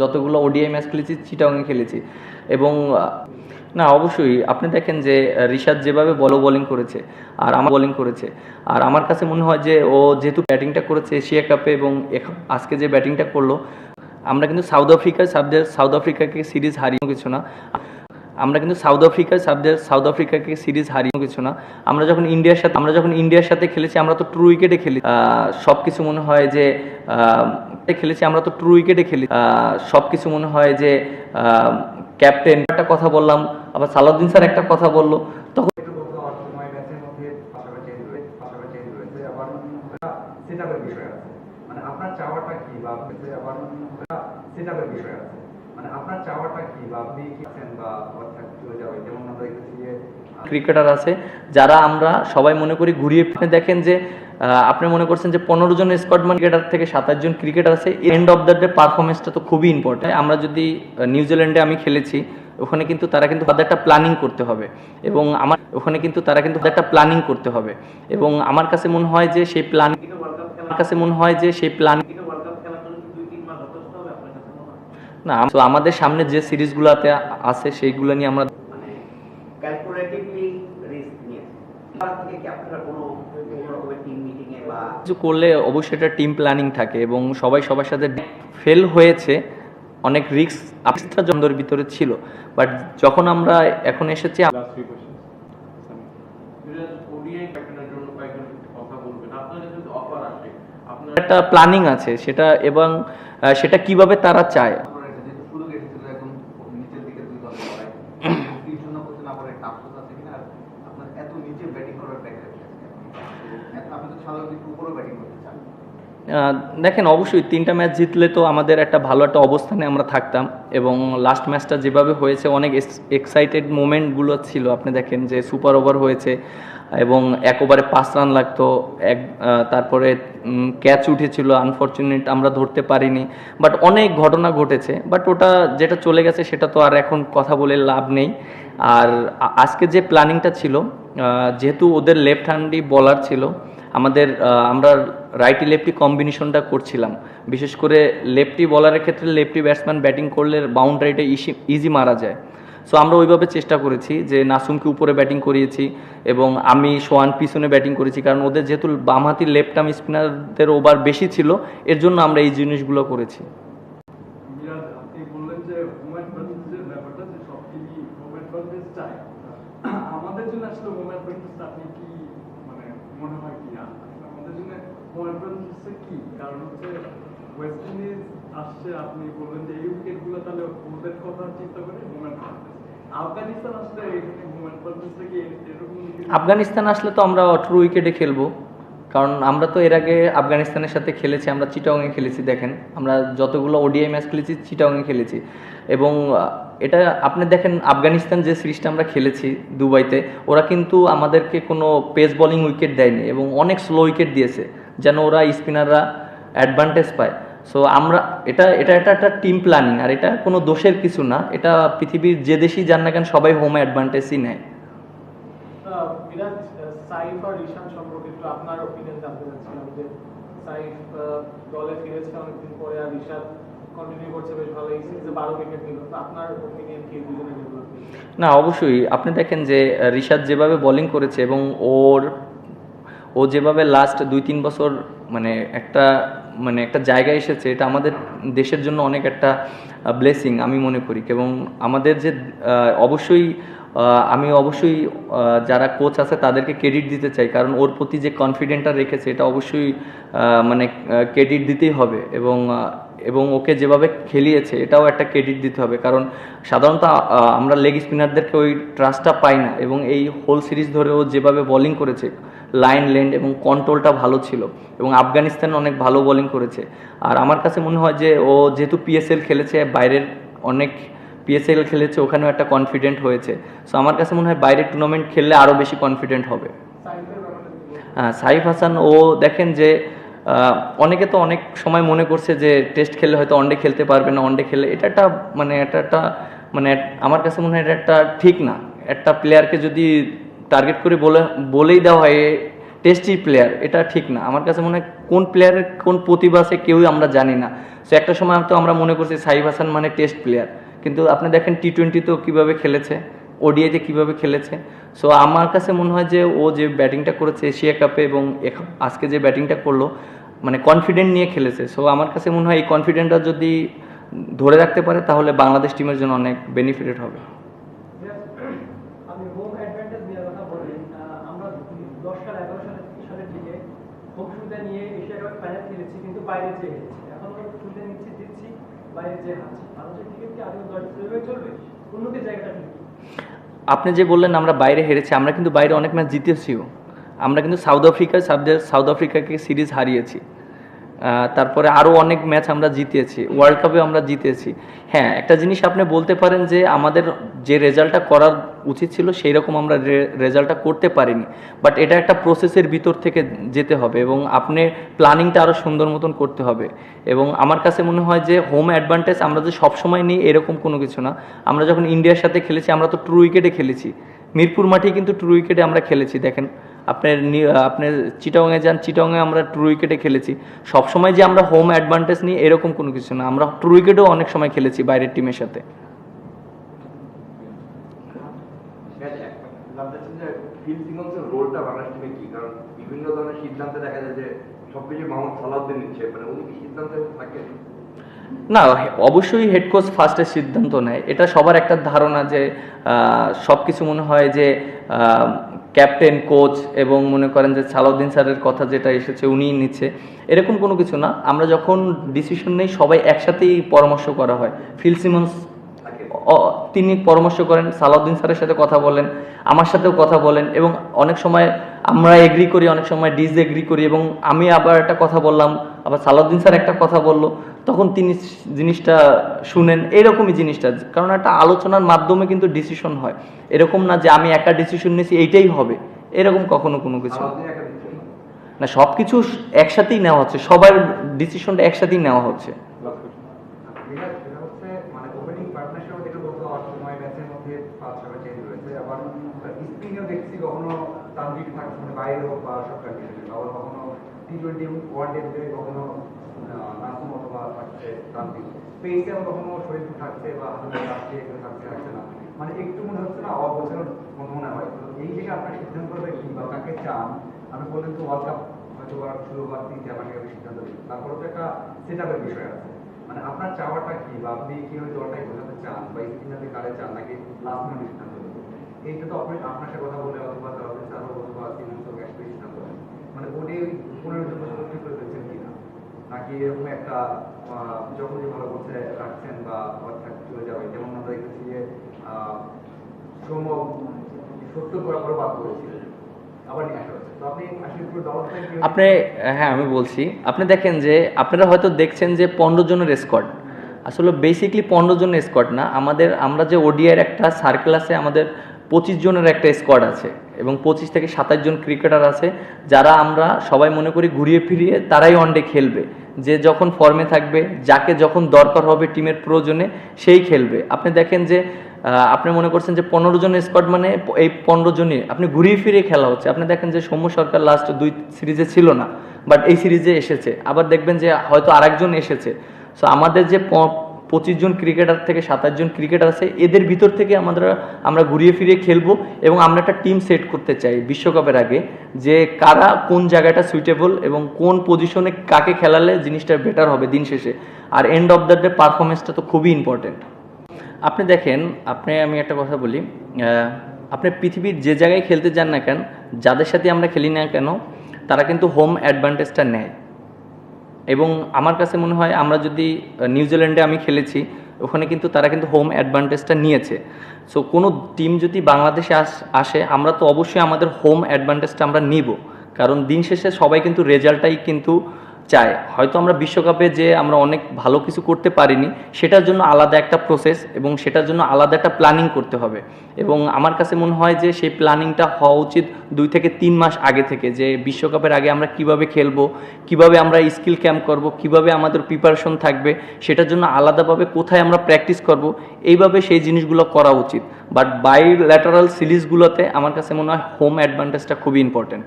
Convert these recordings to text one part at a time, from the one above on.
যতগুলো ODI match খেলেছি চিটাংয়ে খেলেছি। এবং, না, অবশ্যই, আপনি দেখেন যে, রিশাদ যেভাবে বলো বোলিং করেছে, আর আমার বোলিং করেছে, আর আমার কাছে মনে হয় যে, ও যেহেতু ব্যাটিংটা করেছে এশিয়া কাপে এবং আজকে যে ব্যাটিংটা করল, আমরা কিন্তু সাউথ আফ্রিকার সাবজে সাউথ আফ্রিকাকে সিরিজ হারিয়ে কিছু না। আমরা কিন্তু সাউথ আফ্রিকার সাবজে সাউথ আফ্রিকাকে সিরিজ হারিয়ে কিছু না। আমরা যখন ইন্ডিয়ার সাথে আমরা যখন ইন্ডিয়ার সাথে খেলেছি, আমরা তো ট্রু উইকেটে খেলি। সব কিছু মনে হয় যে খেলেছি, আমরা তো ট্রু উইকেটে খেলি। সব কিছু মনে হয় যে ক্যাপ্টেন একটা কথা বললাম, আবার সালাউদ্দিন স্যার একটা কথা বলল। তখন সেট বিষয় আছে। মানে আপনার চাওয়াটা কি বা সেট বিষয় আছে। ক্রিকেটার আছে, যারা আমরা সবাই মনে করি ঘুরিয়ে ফিরে দেখেন যে আপনি মনে করছেন যে পনেরো জন স্কটম্যান ক্রিকেটার থেকে সাতাশ জন ক্রিকেটার আছে এন্ড অফ দ্য ডে পারফরমেন্সটা তো খুবই ইম্পর্টেন্ট আমরা যদি নিউজিল্যান্ডে আমি খেলেছি, ওখানে কিন্তু তারা কিন্তু তাদের একটা প্ল্যানিং করতে হবে। এবং আমার, ওখানে কিন্তু তারা কিন্তু একটা প্ল্যানিং করতে হবে। এবং আমার কাছে মনে হয় যে সেই প্ল্যানিং আমার কাছে মনে হয় যে সেই প্ল্যানিং না তো আমাদের সামনে যে সিরিজগুলোতে আছে সেইগুলো নিয়ে আমরা মানে ক্যালকুলেটিভলি রিস্ক নিয়ে। তার থেকে কি আপনারা কোনো কোনো রকমের টিম মিটিং এ বা কিছু করলে অবশ্যই একটা টিম প্ল্যানিং থাকে এবং সবাই সবার সাথে ফেল হয়েছে অনেক রিস্ক আস্থা জন্ডর ভিতরে ছিল। বাট যখন আমরা এখন এসেছি একটা প্ল্যানিং আছে সেটা এবং সেটা কীভাবে তারা চায় আপনার একটা যেহেতু সুযোগ এসেছিল একদম নিচের দিকে দুই দলের লড়াই তিন শূন্য করতে না পারে একটা আফসোস আছে কিনা আর আপনার এত নিচে ব্যাটিং করার প্র্যাকটিস আছে আপনি তো স্বাভাবিক একটু উপরে ব্যাটিং করতে চান আহ, দেখেন, অবশ্যই তিনটা ম্যাচ জিতলে তো আমাদের একটা ভালো একটা অবস্থানে আমরা থাকতাম এবং লাস্ট ম্যাচটা যেভাবে হয়েছে, অনেক এক্সাইটেড মোমেন্টগুলো ছিল। আপনি দেখেন যে সুপার ওভার হয়েছে এবং এক ওভারে পাঁচ রান লাগতো, এক তারপরে ক্যাচ উঠেছিল আনফর্চুনেট আমরা ধরতে পারিনি। বাট অনেক ঘটনা ঘটেছে বাট ওটা যেটা চলে গেছে সেটা তো আর এখন কথা বলে লাভ নেই। আর আজকে যে প্ল্যানিংটা ছিল যেহেতু ওদের লেফট হ্যান্ডই বলার ছিল, আমাদের আমরা রাইটি লেফটি কম্বিনেশনটা করছিলাম। বিশেষ করে লেফটি বলারের ক্ষেত্রে লেফটি ব্যাটসম্যান ব্যাটিং করলে বাউন্ডারিটা ইসি ইজি মারা যায়। সো আমরা ওইভাবে চেষ্টা করেছি যে নাসুমকে উপরে ব্যাটিং করিয়েছি এবং আমি সোয়ান পিছনে ব্যাটিং করেছি, কারণ ওদের যেহেতু বামহাতি লেফট আর্ম স্পিনারদের ওভার বেশি ছিল, এর জন্য আমরা এই জিনিসগুলো করেছি মিরাজ আপনি বললেন যে হোম অ্যাডভান্টেজের ব্যাপারটা যে সব টিমই হোম অ্যাডভান্টেজ চায় আমাদের জন্য আসলে হোম অ্যাডভান্টেজটা আপনি কি মানে মনে হয় কি আসলে আমাদের জন্য হোম অ্যাডভান্টেজটা কি কারণ হচ্ছে আসছে, আপনি বললেন যে তাহলে ওদের কথা চিন্তা করে আফগানিস্তান আসলে তো আমরা ট্রু উইকেটে খেলব। কারণ আমরা তো এর আগে আফগানিস্তানের সাথে খেলেছি, আমরা চিটাংয়ে খেলেছি, দেখেন। আমরা যতগুলো ওডিআই ম্যাচ খেলেছি চিটাংয়ে খেলেছি। এবং এটা আপনি দেখেন, আফগানিস্তান যে সিরিজটা আমরা খেলেছি দুবাইতে, ওরা কিন্তু আমাদেরকে কোনো পেস বলিং উইকেট দেয়নি এবং অনেক স্লো উইকেট দিয়েছে, যেন ওরা স্পিনাররা অ্যাডভান্টেজ পায়। সো আমরা এটা এটা এটা একটা টিম প্ল্যানিং আর এটা কোনো দোষের কিছু না। এটা পৃথিবীর যে দেশেই যান না কেন সবাই হোম অ্যাডভান্টেজই নেয়। আহ, বিরাজ আহ, সাইফ আর ঈশান সম্পর্কে একটু আপনার ওপিনিয়ন জানতে চাচ্ছিলাম যে সাইফ দলে ফিরেছে অনেকদিন পরে আর ঈশান কন্টিনিউ করছে বেশ ভালো এই সিরিজে বারো উইকেট নিল তো আপনার ওপিনিয়ন কি? দুজনের না অবশ্যই। আপনি দেখেন যে রিশাদ যেভাবে বোলিং করেছে এবং ওর ও যেভাবে লাস্ট দুই তিন বছর মানে একটা মানে একটা জায়গায় এসেছে, এটা আমাদের দেশের জন্য অনেক একটা ব্লেসিং আমি মনে করি। এবং আমাদের যে অবশ্যই আমি অবশ্যই যারা কোচ আছে তাদেরকে ক্রেডিট দিতে চাই। কারণ ওর প্রতি যে কনফিডেন্টটা রেখেছে, এটা অবশ্যই মানে ক্রেডিট দিতেই হবে। এবং এবং ওকে যেভাবে খেলিয়েছে এটাও একটা ক্রেডিট দিতে হবে। কারণ সাধারণত আমরা লেগ স্পিনারদেরকে ওই ট্রাস্টটা পাই না এবং এই হোল সিরিজ ধরে ও যেভাবে বোলিং করেছে লাইন লেন্ড এবং কন্ট্রোলটা ভালো ছিল এবং আফগানিস্তান অনেক ভালো বোলিং করেছে। আর আমার কাছে মনে হয় যে ও যেহেতু পিএসএল খেলেছে বাইরের অনেক পিএসএল খেলেছে ওখানেও একটা কনফিডেন্ট হয়েছে। সো আমার কাছে মনে হয় বাইরের টুর্নামেন্ট খেললে আরও বেশি কনফিডেন্ট হবে? হ্যাঁ সাইফ হাসান ও দেখেন যে অনেকে তো অনেক সময় মনে করছে যে টেস্ট খেললে হয়তো ওয়ানডে খেলতে পারবে না ওয়ানডে খেলে এটা একটা মানে এটা একটা মানে আমার কাছে মনে হয় এটা একটা ঠিক না। একটা প্লেয়ারকে যদি টার্গেট করে বলে, বলেই দেওয়া হয় টেস্টি প্লেয়ার এটা ঠিক না। আমার কাছে মনে হয় কোন প্লেয়ারের কোন প্রতিভা আছে কেউই আমরা জানি না। সো একটা সময় তো আমরা মনে করছি সাইফ হাসান মানে টেস্ট প্লেয়ার কিন্তু আপনি দেখেন টি টোয়েন্টি তো কীভাবে খেলেছে? ওডিআইতে কীভাবে খেলেছে। সো আমার কাছে মনে হয় যে ও যে ব্যাটিংটা করেছে এশিয়া কাপে এবং আজকে যে ব্যাটিংটা করল মানে কনফিডেন্ট নিয়ে খেলেছে। সো আমার কাছে মনে হয় এই কনফিডেন্টটা যদি ধরে রাখতে পারে, তাহলে বাংলাদেশ টিমের জন্য অনেক বেনিফিটেড হবে। বাইরে ক্রিকেট কি চলবে? জায়গাটা আপনি যে বললেন আমরা বাইরে হেরেছি, আমরা কিন্তু বাইরে অনেক ম্যাচ জিতেছিও। আমরা কিন্তু সাউথ আফ্রিকা সাউথ আফ্রিকাকে সিরিজ হারিয়েছি। তারপরে আরও অনেক ম্যাচ আমরা জিতেছি ওয়ার্ল্ড কাপে আমরা জিতেছি। হ্যাঁ একটা জিনিস আপনি বলতে পারেন যে আমাদের যে রেজাল্টটা করার উচিত ছিল সেই রকম আমরা রেজাল্টটা করতে পারিনি। বাট এটা একটা প্রসেসের ভিতর থেকে যেতে হবে এবং আপনি প্ল্যানিংটা আরও সুন্দর মতন করতে হবে। এবং আমার কাছে মনে হয় যে হোম অ্যাডভান্টেজ আমরা যে সবসময় নিই এরকম কোনো কিছু না। আমরা যখন ইন্ডিয়ার সাথে খেলেছি, আমরা তো ট্রু উইকেটে খেলেছি। মিরপুর মাঠে কিন্তু ট্রু উইকেটে আমরা খেলেছি। দেখেন আপনার আপনার চিটংয়ে যান চিটংয়ে আমরা ট্রু উইকেটে খেলেছি। সবসময় যে আমরা হোম অ্যাডভান্টেজ নিই, এরকম কোনো কিছু না। আমরা ট্রু উইকেটেও অনেক সময় খেলেছি বাইরের টিমের সাথে। না, অবশ্যই হেড কোচ ফার্স্টে সিদ্ধান্ত নেয়। এটা সবার একটা ধারণা যে সব কিছু মনে হয় যে ক্যাপ্টেন, কোচ এবং মনে করেন যে সালাউদ্দিন স্যারের কথা যেটা এসেছে উনিই নিচ্ছে। এরকম কোনো কিছু না। আমরা যখন ডিসিশন নেই, সবাই একসাথেই পরামর্শ করা হয়। ফিল সিমন্স তিনি পরামর্শ করেন, সালাউদ্দিন স্যারের সাথে কথা বলেন, আমার সাথেও কথা বলেন এবং অনেক সময় আমরা এগ্রি করি, অনেক সময় ডিস এগ্রি করি এবং আমি আবার একটা কথা বললাম, আবার সালাউদ্দিন স্যার একটা কথা বলল। তখন তিনি জিনিসটা শুনেন এরকমই জিনিসটা কারণ একটা আলোচনার মাধ্যমে কিন্তু ডিসিশন হয়। এরকম না যে আমি একা ডিসিশন নিয়েছি এইটাই হবে। এরকম কখনো কোনো কিছু না। সব কিছু একসাথেই নেওয়া হচ্ছে সবার ডিসিশনটা একসাথেই নেওয়া হচ্ছে। মানে স্পিনেও দেখছি কখনো নাসুম অথবা থাকছে পেসে আবার কখনো শরীর থাকছে বা হাতে থাকছে এখানে থাকছে থাকছে না মানে একটু মনে হচ্ছে না অবচেতন মনে মনে হয় এই জায়গায় আপনার সিদ্ধান্তটা কি বা কাকে চান আপনি বললেন তো ওয়ার্ল্ড কাপ হয়তো বা শুরু হওয়ার তিন চার মাস আগে সিদ্ধান্ত নিন তারপরে তো একটা সেট আপের বিষয় আছে মানে আপনার চাওয়াটা কি বা আপনি কীভাবে দলটাই বোঝাতে চান বা স্পিনারদের কারে চান নাকি লাস্ট মিনিট সিদ্ধান্ত এইটা তো আপনি আপনার সাথে কথা বলে অথবা তাহলে স্যারও অথবা সঙ্গে একসাথে সিদ্ধান্ত মানে ওটাই পনেরো জন বছর করে ফেলছেন কিনা? নাকি এরকম একটা আহ, যখনই ভালো করছে রাখছেন বা অর্থাৎ চলে যাবে যেমন আমরা দেখেছি যে সৌম্য করার বাদ তো আপনি হ্যাঁ আমি বলছি আপনি দেখেন যে আপনারা হয়তো দেখছেন যে পনেরো জনের স্কোয়াড আসলে বেসিকলি পনেরো জনের স্কোয়াড না আমাদের আমরা যে ওডিআইয়ের একটা সার্কেল আছে আমাদের পঁচিশ জনের একটা স্কোয়াড আছে এবং পঁচিশ থেকে সাতাশ জন ক্রিকেটার আছে, যারা আমরা সবাই মনে করি ঘুরিয়ে ফিরিয়ে তারাই ওয়ানডে খেলবে। যে যখন ফর্মে থাকবে, যাকে যখন দরকার হবে টিমের প্রয়োজনে সেই খেলবে। আপনি দেখেন যে আপনি মনে করছেন যে পনেরো জনের স্কোয়াড মানে এই পনেরো জনই। আপনি ঘুরিয়ে ফিরিয়ে খেলা হচ্ছে। আপনি দেখেন যে সৌম্য সরকার লাস্ট দুই সিরিজে ছিল না বাট এই সিরিজে এসেছে। আবার দেখবেন যে হয়তো আরেকজন এসেছে। সো আমাদের যে পঁচিশ জন ক্রিকেটার থেকে সাতাশ জন ক্রিকেটার আছে, এদের ভিতর থেকে আমাদের আমরা ঘুরিয়ে ফিরিয়ে খেলব এবং আমরা একটা টিম সেট করতে চাই বিশ্বকাপের আগে যে কারা কোন জায়গাটা সুইটেবল এবং কোন পজিশনে কাকে খেলালে জিনিসটা বেটার হবে দিন শেষে। আর এন্ড অফ দ্য ডে পারফরমেন্সটা তো খুবই ইম্পর্টেন্ট আপনি দেখেন, আপনি, আমি একটা কথা বলি আপনি পৃথিবীর যে জায়গায় খেলতে যান না কেন, যাদের সাথে আমরা খেলি না কেন, তারা কিন্তু হোম অ্যাডভান্টেজটা নেয়। এবং আমার কাছে মনে হয় আমরা যদি নিউজিল্যান্ডে আমি খেলেছি, ওখানে কিন্তু তারা কিন্তু হোম অ্যাডভান্টেজটা নিয়েছে। সো কোনো টিম যদি বাংলাদেশে আস- আমরা তো অবশ্যই আমাদের হোম অ্যাডভান্টেজটা আমরা নিব। কারণ দিন শেষে সবাই কিন্তু রেজাল্টটাই কিন্তু চায় হয়তো আমরা বিশ্বকাপে যে আমরা অনেক ভালো কিছু করতে পারিনি, সেটার জন্য আলাদা একটা প্রসেস এবং সেটার জন্য আলাদা একটা প্ল্যানিং করতে হবে। এবং আমার কাছে মনে হয় যে সেই প্ল্যানিংটা হওয়া উচিত দুই থেকে তিন মাস আগে থেকে যে বিশ্বকাপের আগে আমরা কীভাবে খেলব, কীভাবে আমরা স্কিল ক্যাম্প করব, কীভাবে আমাদের প্রিপারেশন থাকবে, সেটার জন্য আলাদাভাবে কোথায় আমরা প্র্যাকটিস করব, এইভাবে সেই জিনিসগুলো করা উচিত। বাট বাই ল্যাটারাল সিরিজগুলোতে আমার কাছে মনে হয় হোম অ্যাডভান্টেজটা খুবই ইম্পর্টেন্ট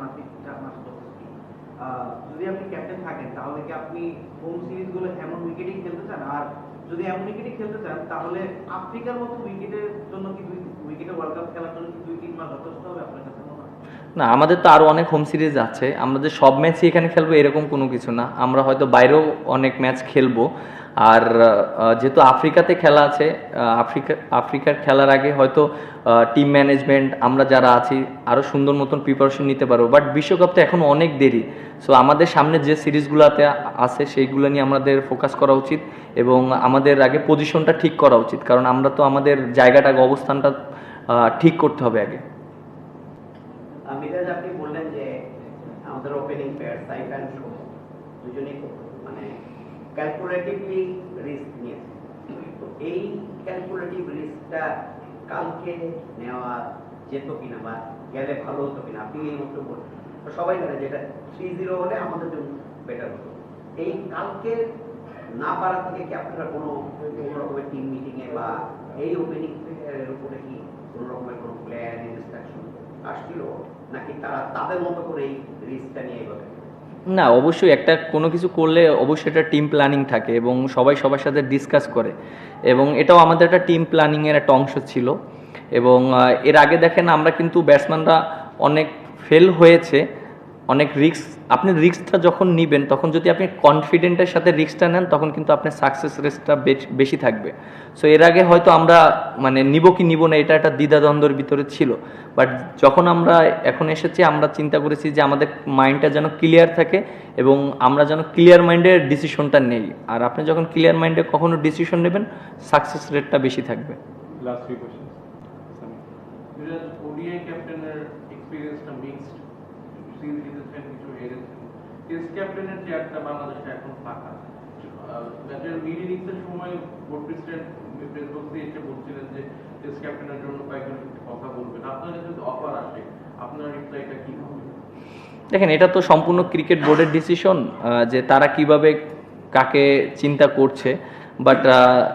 মাস যদি আপনি ক্যাপ্টেন থাকেন, তাহলে কি আপনি হোম সিরিজগুলো এমন খেলতে চান? আর যদি এমন খেলতে চান, তাহলে আফ্রিকার মতো উইকেটের জন্য কি দুই উইকেটে ওয়ার্ল্ড কাপ খেলার জন্য দুই, তিন মাস যথেষ্ট হবে আপনার কাছে না, আমাদের তো আরও অনেক হোম সিরিজ আছে। আমাদের সব ম্যাচই এখানে খেলব এরকম কোনো কিছু না। আমরা হয়তো বাইরেও অনেক ম্যাচ খেলব। আর যেহেতু আফ্রিকাতে খেলা আছে আফ্রিকা, আফ্রিকার খেলার আগে হয়তো টিম ম্যানেজমেন্ট আমরা যারা আছি আরও সুন্দর মতন প্রিপারেশন নিতে পারব। বাট বিশ্বকাপ তো এখন অনেক দেরি। সো আমাদের সামনে যে সিরিজগুলোতে আছে, সেইগুলো নিয়ে আমাদের ফোকাস করা উচিত এবং আমাদের আগে পজিশনটা ঠিক করা উচিত। কারণ আমরা তো আমাদের জায়গাটা, অবস্থানটা ঠিক করতে হবে আগে। আপনি বললেন যে আমাদের ওপেনিং প্লেয়ার সাইফ অ্যান্ড শো দুজনেই খুব মানে ক্যালকুলেটিভলি রিস্ক নিয়েছে তো এই ক্যালকুলেটিভ রিস্কটা কালকে নেওয়া যেত কিনা বা গেলে ভালো হতো কিনা, আপনি এই মতো বললেন তো সবাই জানে যেটা থ্রি জিরো হলে আমাদের জন্য বেটার হতো। এই কালকে না পারা থেকে কি আপনারা কোনো রকমের টিম মিটিংয়ে বা এই ওপেনিং প্লেয়ারের উপরে কি কোনো রকমের কোনো প্লেয়ার ইনস্ট্রাকশন আসছিল? নাকি তারা তাদের মতো করে এই রিস্কটা নিয়ে এগোবে না, অবশ্যই একটা কোনো কিছু করলে অবশ্যই একটা টিম প্ল্যানিং থাকে এবং সবাই সবার সাথে ডিসকাস করে। এবং এটাও আমাদের একটা টিম প্ল্যানিংয়ের একটা অংশ ছিল। এবং এর আগে দেখেন আমরা কিন্তু ব্যাটসম্যানরা অনেক ফেল হয়েছে। অনেক রিস্ক আপনি রিস্কটা যখন নেবেন, তখন যদি আপনি কনফিডেন্টের সাথে রিক্সটা নেন, তখন কিন্তু আপনার সাকসেস রেটটা বেশি থাকবে। সো এর আগে হয়তো আমরা মানে নিব কি নিব না, এটা একটা দ্বিধাদ্বন্দ্বের ভিতরে ছিল। বাট যখন আমরা এখন এসেছি, আমরা চিন্তা করেছি যে আমাদের মাইন্ডটা যেন ক্লিয়ার থাকে এবং আমরা যেন ক্লিয়ার মাইন্ডের ডিসিশনটা নেই। আর আপনি যখন ক্লিয়ার মাইন্ডে কখনো ডিসিশন নেবেন সাকসেস রেটটা বেশি থাকবে। Last three question Virat ODI ক্যাপ্টেনের এক্সপিরিয়েন্সটা মিক্সড সিরিজ জিতেছেন কিছু হেরেছেন টেস্ট ক্যাপ্টেনের চেয়ারটা বাংলাদেশে এখন ফাঁকা। ম্যাচের সময় বোর্ড প্রেসিডেন্ট প্রেস বক্সে এসে বলছিলেন যে টেস্ট ক্যাপ্টেনের জন্য কয়েকজন কথা বলবেন। আপনার যদি অফার আসে আপনার রিপ্লাইটা কি হবে দেখেন এটা তো সম্পূর্ণ ক্রিকেট বোর্ডের ডিসিশন যে তারা কীভাবে কাকে চিন্তা করছে। বাট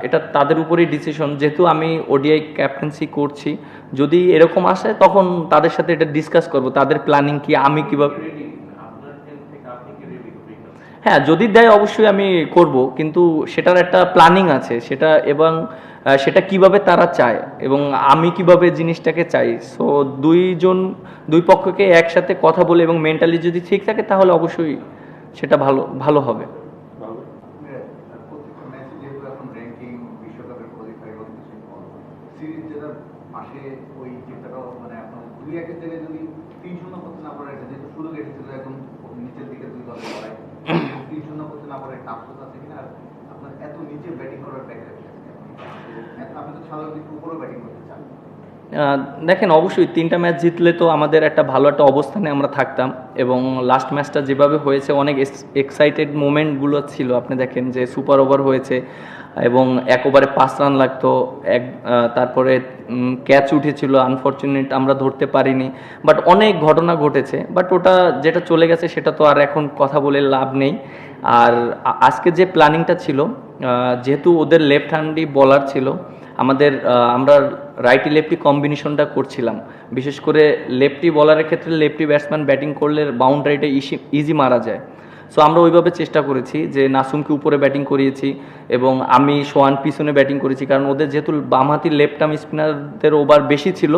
এটা তাদের উপরেই ডিসিশন যেহেতু আমি ওডিআই ক্যাপ্টেন্সি করছি যদি এরকম আসে তখন তাদের সাথে এটা ডিসকাস করব। তাদের প্ল্যানিং কি আমি কীভাবে রেডি আপনার এন্ড থেকে আপনি কি রেডি হ্যাঁ যদি দেয় অবশ্যই আমি করব, কিন্তু সেটার একটা প্ল্যানিং আছে। সেটা এবং সেটা কীভাবে তারা চায় এবং আমি কীভাবে জিনিসটাকে চাই। সো দুইজন, দুই পক্ষকে একসাথে কথা বলে এবং মেন্টালি যদি ঠিক থাকে, তাহলে অবশ্যই সেটা ভালো ভালো হবে প্রত্যেকটা ম্যাচে যেহেতু এখন র্যাঙ্কিং বিশ্বকাপের কোয়ালিফাই এবং কিছু সিরিজ যেটা মাসে ওই চিন্তাটাও মানে আপনার দুই একের জায়গায় যদি তিন শূন্য করতে না পারে এটা যেহেতু শুরু এসেছিল এখন নিচের দিকে দুই দল লড়াই তিন শূন্য আছে কিনা আপনার এত নিচে ব্যাটিং করার প্যাকেজ আপনি তো সাধারণত ব্যাটিং করতে চান। দেখেন, অবশ্যই তিনটা ম্যাচ জিতলে তো আমাদের একটা ভালো একটা অবস্থানে আমরা থাকতাম এবং লাস্ট ম্যাচটা যেভাবে হয়েছে, অনেক এক্সাইটেড মোমেন্টগুলো ছিল। আপনি দেখেন যে সুপার ওভার হয়েছে এবং এক ওভারে পাঁচ রান লাগতো, এক তারপরে ক্যাচ উঠেছিল আনফর্চুনেট আমরা ধরতে পারিনি বাট অনেক ঘটনা ঘটেছে বাট ওটা যেটা চলে গেছে সেটা তো আর এখন কথা বলে লাভ নেই। আর আজকে যে প্ল্যানিংটা ছিল যেহেতু ওদের লেফট হ্যান্ডই বলার ছিল, আমাদের আমরা রাইটি লেফটি কম্বিনেশনটা করছিলাম। বিশেষ করে লেফটি বলারের ক্ষেত্রে লেফটি ব্যাটসম্যান ব্যাটিং করলে বাউন্ডারিটা ইজি মারা যায়। সো আমরা ওইভাবে চেষ্টা করেছি যে নাসুমকে উপরে ব্যাটিং করিয়েছি এবং আমি সোয়ান পিছনে ব্যাটিং করেছি কারণ ওদের যেহেতু বামহাতি লেফট আর্ম স্পিনারদের ওভার বেশি ছিল